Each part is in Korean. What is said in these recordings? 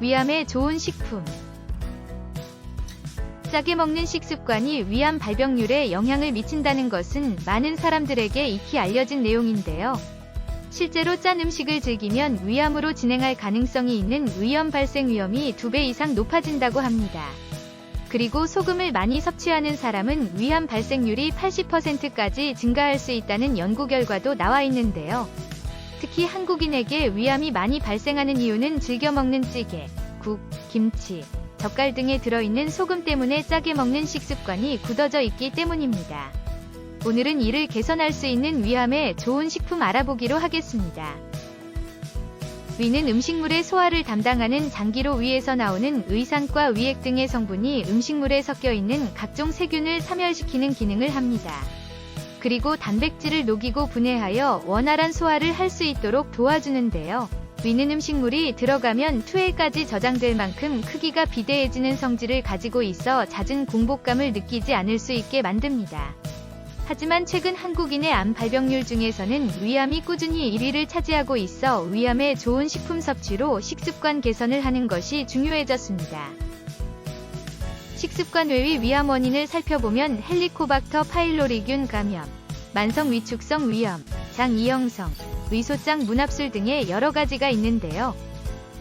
위암에 좋은 식품. 짜게 먹는 식습관이 위암 발병률에 영향을 미친다는 것은 많은 사람들에게 익히 알려진 내용인데요. 실제로 짠 음식을 즐기면 위암으로 진행할 가능성이 있는 위염 발생 위험이 2배 이상 높아진다고 합니다. 그리고 소금을 많이 섭취하는 사람은 위암 발생률이 80%까지 증가할 수 있다는 연구 결과도 나와 있는데요. 특히 한국인에게 위암이 많이 발생하는 이유는 즐겨 먹는 찌개, 국, 김치, 젓갈 등에 들어있는 소금 때문에 짜게 먹는 식습관이 굳어져 있기 때문입니다. 오늘은 이를 개선할 수 있는 위암에 좋은 식품 알아보기로 하겠습니다. 위는 음식물의 소화를 담당하는 장기로 위에서 나오는 의산과 위액 등의 성분이 음식물에 섞여 있는 각종 세균을 사멸시키는 기능을 합니다. 그리고 단백질을 녹이고 분해하여 원활한 소화를 할 수 있도록 도와주는데요. 위는 음식물이 들어가면 투엘까지 저장될 만큼 크기가 비대해지는 성질을 가지고 있어 잦은 공복감을 느끼지 않을 수 있게 만듭니다. 하지만 최근 한국인의 암 발병률 중에서는 위암이 꾸준히 1위를 차지하고 있어 위암에 좋은 식품 섭취로 식습관 개선을 하는 것이 중요해졌습니다. 식습관 외의 위암 원인을 살펴보면 헬리코박터 파일로리균 감염, 만성 위축성 위염, 장 이형성, 의소장 문합술 등의 여러 가지가 있는데요.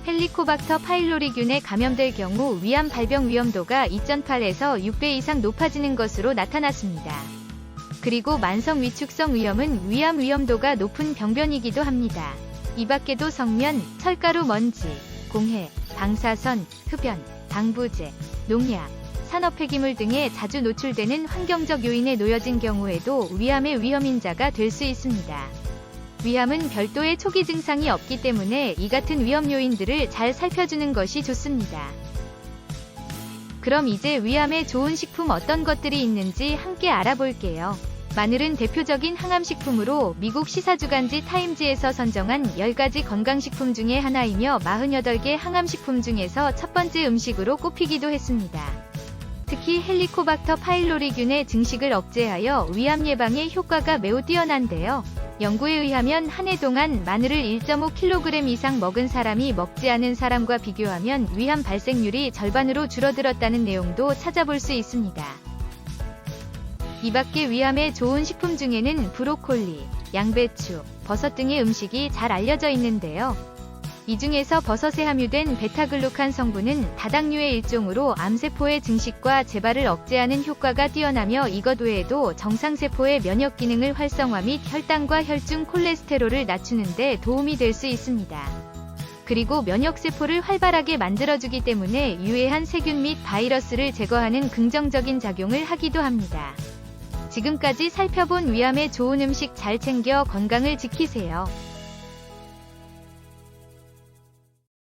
헬리코박터 파일로리균에 감염될 경우 위암 발병 위험도가 2.8에서 6배 이상 높아지는 것으로 나타났습니다. 그리고 만성 위축성 위염은 위암 위험도가 높은 병변이기도 합니다. 이 밖에도 성면, 철가루 먼지, 공해, 방사선, 흡연, 방부제, 농약, 산업 폐기물 등에 자주 노출되는 환경적 요인에 놓여진 경우에도 위암의 위험인자가 될 수 있습니다. 위암은 별도의 초기 증상이 없기 때문에 이 같은 위험 요인들을 잘 살펴주는 것이 좋습니다. 그럼 이제 위암에 좋은 식품 어떤 것들이 있는지 함께 알아볼게요. 마늘은 대표적인 항암식품으로 미국 시사주간지 타임즈에서 선정한 10가지 건강식품 중에 하나이며 48개 항암식품 중에서 첫 번째 음식으로 꼽히기도 했습니다. 특히 헬리코박터 파일로리균의 증식을 억제하여 위암 예방에 효과가 매우 뛰어난데요. 연구에 의하면 한 해 동안 마늘을 1.5kg 이상 먹은 사람이 먹지 않은 사람과 비교하면 위암 발생률이 절반으로 줄어들었다는 내용도 찾아볼 수 있습니다. 이 밖에 위암에 좋은 식품 중에는 브로콜리, 양배추, 버섯 등의 음식이 잘 알려져 있는데요. 이 중에서 버섯에 함유된 베타글루칸 성분은 다당류의 일종으로 암세포의 증식과 재발을 억제하는 효과가 뛰어나며 이것 외에도 정상세포의 면역 기능을 활성화 및 혈당과 혈중 콜레스테롤을 낮추는 데 도움이 될 수 있습니다. 그리고 면역세포를 활발하게 만들어주기 때문에 유해한 세균 및 바이러스를 제거하는 긍정적인 작용을 하기도 합니다. 지금까지 살펴본 위암에 좋은 음식 잘 챙겨 건강을 지키세요.